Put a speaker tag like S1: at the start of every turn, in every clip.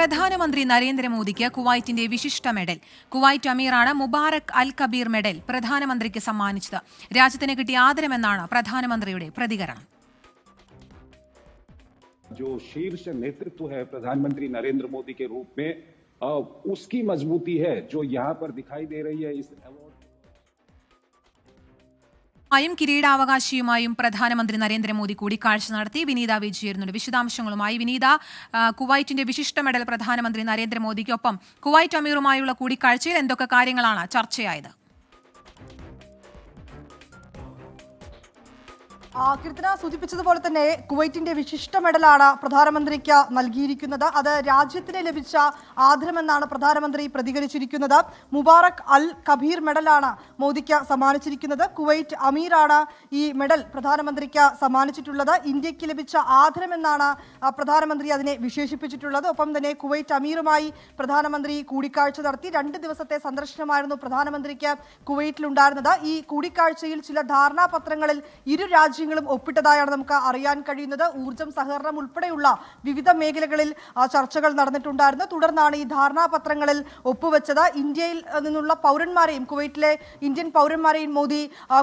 S1: പ്രധാനമന്ത്രി നരേന്ദ്രമോദിക്ക് കുവൈറ്റിന്റെ വിശിഷ്ട മെഡൽ കുവൈറ്റ് അമീറാണ് മുബാറക് അൽ കബീർ മെഡൽ പ്രധാനമന്ത്രിക്ക് സമ്മാനിച്ചത് രാജ്യത്തിന് കിട്ടിയ ആദരമെന്നാണ് പ്രധാനമന്ത്രിയുടെ പ്രതികരണം
S2: जो शीर्ष नेतृत्व है प्रधानमंत्री नरेंद्र मोदी के रूप में अ, उसकी मजबूती है जो यहाँ पर दिखाई दे रही है इस
S1: അയം കിരീടാവകാശിയുമായും പ്രധാനമന്ത്രി നരേന്ദ്രമോദി കൂടിക്കാഴ്ച നടത്തി. വിനീത വിജയിരുന്നുണ്ട് വിശദാംശങ്ങളുമായി വിനീത കുവൈറ്റിന്റെ വിശിഷ്ട മെഡൽ പ്രധാനമന്ത്രി നരേന്ദ്രമോദിക്കൊപ്പം കുവൈറ്റ് അമീറുമായുള്ള കൂടിക്കാഴ്ചയിൽ എന്തൊക്കെ കാര്യങ്ങളാണ് ചർച്ചയായത്?
S3: കീർത്തന സൂചിപ്പിച്ചതുപോലെ തന്നെ കുവൈറ്റിന്റെ വിശിഷ്ട മെഡലാണ് പ്രധാനമന്ത്രിക്ക് നൽകിയിരിക്കുന്നത്. അത് രാജ്യത്തിന് ലഭിച്ച ആദരമെന്നാണ് പ്രധാനമന്ത്രി പ്രതികരിച്ചിരിക്കുന്നത്. മുബാറക് അൽ കബീർ മെഡലാണ് മോദിക്ക് സമ്മാനിച്ചിരിക്കുന്നത്. കുവൈറ്റ് അമീറാണ് ഈ മെഡൽ പ്രധാനമന്ത്രിക്ക് സമ്മാനിച്ചിട്ടുള്ളത്. ഇന്ത്യയ്ക്ക് ലഭിച്ച ആദരമെന്നാണ് പ്രധാനമന്ത്രി അതിനെ വിശേഷിപ്പിച്ചിട്ടുള്ളത്. ഒപ്പം തന്നെ കുവൈറ്റ് അമീറുമായി പ്രധാനമന്ത്രി കൂടിക്കാഴ്ച നടത്തി. രണ്ട് ദിവസത്തെ സന്ദർശനമായിരുന്നു പ്രധാനമന്ത്രിക്ക് കുവൈറ്റിലുണ്ടായിരുന്നത്. ഈ കൂടിക്കാഴ്ചയിൽ ചില ധാരണാപത്രങ്ങളിൽ ഇരു രാജ്യങ്ങളും ഒപ്പിട്ടതായാണ് നമുക്ക് അറിയാൻ കഴിയുന്നത്. ഊർജം സഹകരണം ഉൾപ്പെടെയുള്ള വിവിധ മേഖലകളിൽ ചർച്ചകൾ നടന്നിട്ടുണ്ടായിരുന്നു. തുടർന്നാണ് ഈ ധാരണാപത്രങ്ങളിൽ ഒപ്പുവെച്ചത്. ഇന്ത്യയിൽ നിന്നുള്ള പൗരന്മാരെയും കുവൈറ്റിലെ ഇന്ത്യൻ പൗരന്മാരെയും മോദി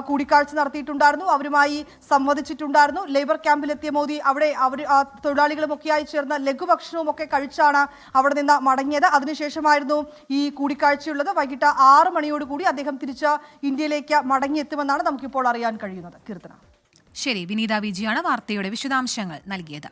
S3: കൂടിക്കാഴ്ച നടത്തിയിട്ടുണ്ടായിരുന്നു. അവരുമായി സംവദിച്ചിട്ടുണ്ടായിരുന്നു. ലേബർ ക്യാമ്പിലെത്തിയ മോദി അവിടെ അവർ തൊഴിലാളികളുമൊക്കെയായി ചേർന്ന ലഘുഭക്ഷണവും ഒക്കെ കഴിച്ചാണ് അവിടെ നിന്ന് മടങ്ങിയത്. അതിനുശേഷമായിരുന്നു ഈ കൂടിക്കാഴ്ചയുള്ളത്. വൈകിട്ട് ആറ് മണിയോടുകൂടി അദ്ദേഹം തിരിച്ച് ഇന്ത്യയിലേക്ക് മടങ്ങിയെത്തുമെന്നാണ് നമുക്കിപ്പോൾ അറിയാൻ കഴിയുന്നത്. കീർത്തന.
S1: ശരി വിനീത വിജിയാണ് വാർത്തയുടെ വിശദാംശങ്ങൾ നൽകിയത്.